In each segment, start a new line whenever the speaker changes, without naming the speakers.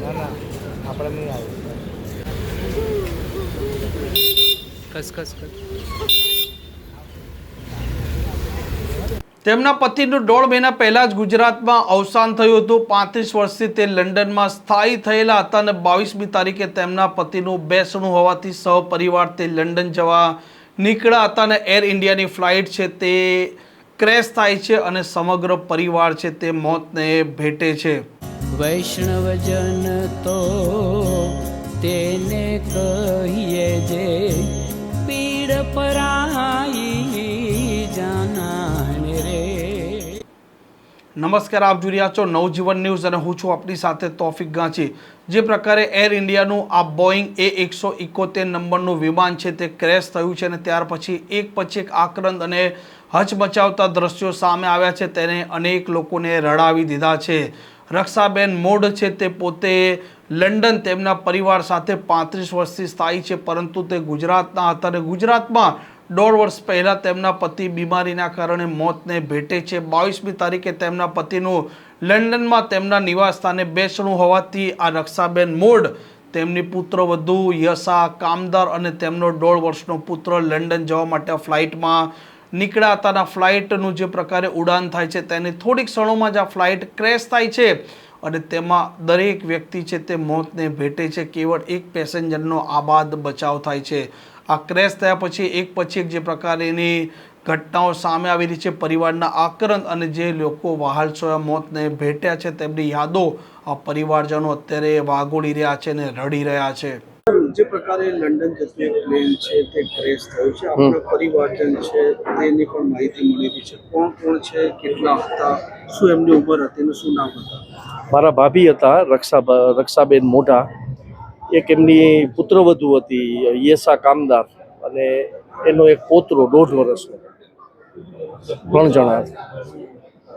ના ના આપણે નહીં આવે
ખસ ખસ ખસ.
તેમના પતિનું દોઢ મહિના પહેલા જ ગુજરાતમાં અવસાન થયું હતું. પાંત્રીસ વર્ષથી તે લંડનમાં સ્થાયી થયેલા હતા અને બાવીસમી તારીખે તેમના પતિનું બેસણું હોવાથી સહપરિવાર તે લંડન જવા નીકળ્યા હતા અને એર ઇન્ડિયાની ફ્લાઇટ છે તે ક્રેશ થાય છે અને સમગ્ર પરિવાર છે તે મોતને ભેટે છે.
વૈષ્ણવજન તો તેને કહીએ જે પીડ પરાઈ
નમસ્કાર, આપ જોઈ રહ્યા છો નવજીવન ન્યૂઝ અને હું છું આપની સાથે તોફિક ગાંચી. જે પ્રકારે એર ઇન્ડિયાનું આ બોઈંગ એ એકસો ઇકોતેર નંબરનું વિમાન છે તે ક્રેશ થયું છે અને ત્યાર પછી એક પછી એક આક્રંદ અને હચમચાવતા દ્રશ્યો સામે આવ્યા છે. તેને અનેક લોકોને રડાવી દીધા છે. રક્ષાબેન મોડ છે તે પોતે લંડન તેમના પરિવાર સાથે પાંત્રીસ વર્ષથી સ્થાયી છે, પરંતુ તે ગુજરાતના હતા અને ગુજરાતમાં દોઢ વર્ષ પહેલાં તેમના પતિ બીમારીના કારણે મોતને ભેટે છે. બાવીસમી તારીખે તેમના પતિનું લંડનમાં તેમના નિવાસસ્થાને બેસણું હોવાથી આ રક્ષાબેન મોડ તેમની પુત્ર વધુ, યશા કામદાર અને તેમનો દોઢ વર્ષનો પુત્ર લંડન જવા માટે ફ્લાઇટમાં નીકળ્યા હતાના ફ્લાઇટનું જે પ્રકારે ઉડાન થાય છે તેની થોડીક ક્ષણોમાં જ આ ફ્લાઇટ ક્રેશ થાય છે અને તેમાં દરેક વ્યક્તિ છે તે મોતને ભેટે છે. કેવળ એક પેસેન્જરનો આબાદ બચાવ થાય છે. આ ક્રેશ થયા પછી એક પછી એક જે પ્રકારની ઘટનાઓ સામે આવી રહી છે પરિવારના આક્રંદ અને જે લોકો વહાલસોયા મોતને ભેટ્યા છે તેમની યાદો આ પરિવારજનો અત્યારે વાગોળી રહ્યા છે અને રડી રહ્યા છે.
જે પ્રકારે લંડન જતું એક પ્લેન છે તે ક્રેશ થયું છે આપણા પરિવારજન છે તેની પણ માહિતી મળી રહી છે. કોણ કોણ છે કેટલા હતા શું એમની ઉંમર હતી અને શું નામ હતા?
મારા ભાભી હતા રક્ષા રક્ષાબેન મોઢા. એક એમની પુત્રવધુ હતી યેસા કામદાર અને એનો એક પોતરો દોઢ વર્ષનો ત્રણ જણા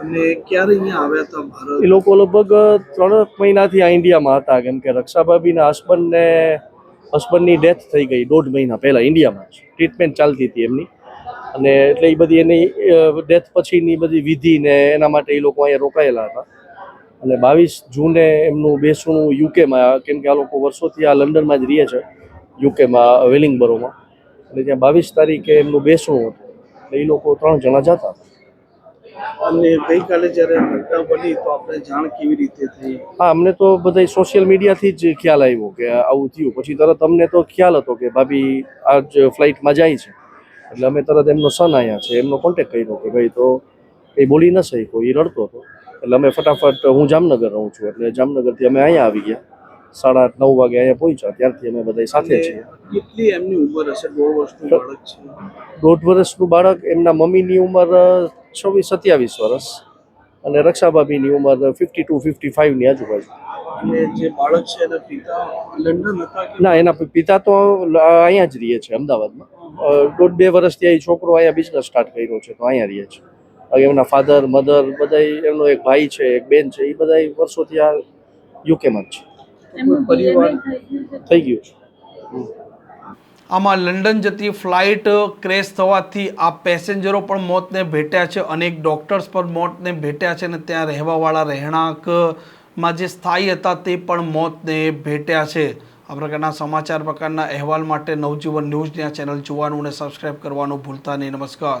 અને ક્યારે અહીંયા આવ્યા હતા ભારત?
એ લોકો લગભગ ત્રણ મહિનાથી આ ઇન્ડિયામાં હતા કેમ કે રક્ષાભાભીના હસબન્ડને હસબન્ડની ડેથ થઈ ગઈ દોઢ મહિના પહેલાં ઇન્ડિયામાં જ. ટ્રીટમેન્ટ ચાલતી હતી એમની. અને એટલે એ બધી એની ડેથ પછીની બધી વિધિ ને એના માટે એ લોકો અહીંયા રોકાયેલા હતા. અને બાવીસ જૂને એમનું બેસણું યુકેમાં કેમ કે આ લોકો વર્ષોથી આ લંડનમાં જ રહે છે યુકેમાં વેલિંગબરોમાં. અને ત્યાં બાવીસ તારીખે એમનું બેસણું હતું. એટલે એ લોકો ત્રણ જણા જતા હતા.
અને ગઈકાલે જ્યારે ઘટના બની તો આપણે જાણ કેવી રીતે થઈ?
હા અમને તો બધા સોશિયલ મીડિયાથી જ ખ્યાલ આવ્યો કે આવું થયું. પછી તરત અમને તો ખ્યાલ હતો કે ભાભી આજ ફ્લાઇટમાં જાય છે. એટલે અમે તરત એમનો સન આવ્યા છે. એમનો કોન્ટેક્ટ કર્યો કે ભાઈ તો એ બોલી ન શક્યો. એ રડતો હતો. એટલે અમે ફટાફટ હું જામનગર રહું છું એટલે જામનગરથી અમે અહીંયા આવી ગયા. સાડા આઠ નવ વાગે અહીંયા પહોંચ્યા ત્યારથી અમે બધા સાથે છીએ.
કેટલી એમની ઉંમર હશે? દોઢ વર્ષનું બાળક છે.
દોઢ વર્ષનું બાળક એમના મમ્મીની ઉંમર છવ્વીસ સત્યાવીસ વર્ષ. અને રક્ષાભાભીની ઉંમર ફિફ્ટી ટુ ફિફ્ટી ફાઈવની આજુબાજુ.
અને જે બાળક છે એના પિતા લંડન હતા
ના એના પિતા તો અહીંયા જ રહે છે અમદાવાદમાં. દોઢ બે વર્ષથી અહીં છોકરો અહીંયા બિઝનેસ સ્ટાર્ટ કર્યો છે તો અહીંયા રહે છે. એમના ફાધર મધર બધા એમનો એક ભાઈ છે એક બેન છે એ બધા વર્ષોથી આ યુકેમાં જ છે. થઈ ગયું છે.
આમાં લંડન જતી ફ્લાઇટ ક્રેશ થવાથી આ પેસેન્જરો પણ મોતને ભેટ્યા છે અનેક ડૉક્ટર્સ પણ મોતને ભેટ્યા છે અને ત્યાં રહેવાવાળા રહેણાંકમાં જે સ્થાયી હતા તે પણ મોતને ભેટ્યા છે. આ પ્રકારના સમાચાર પ્રકારના અહેવાલ માટે નવજીવન ન્યૂઝની આ ચેનલ જોવાનું અને સબસ્ક્રાઈબ કરવાનું ભૂલતા નહીં. નમસ્કાર.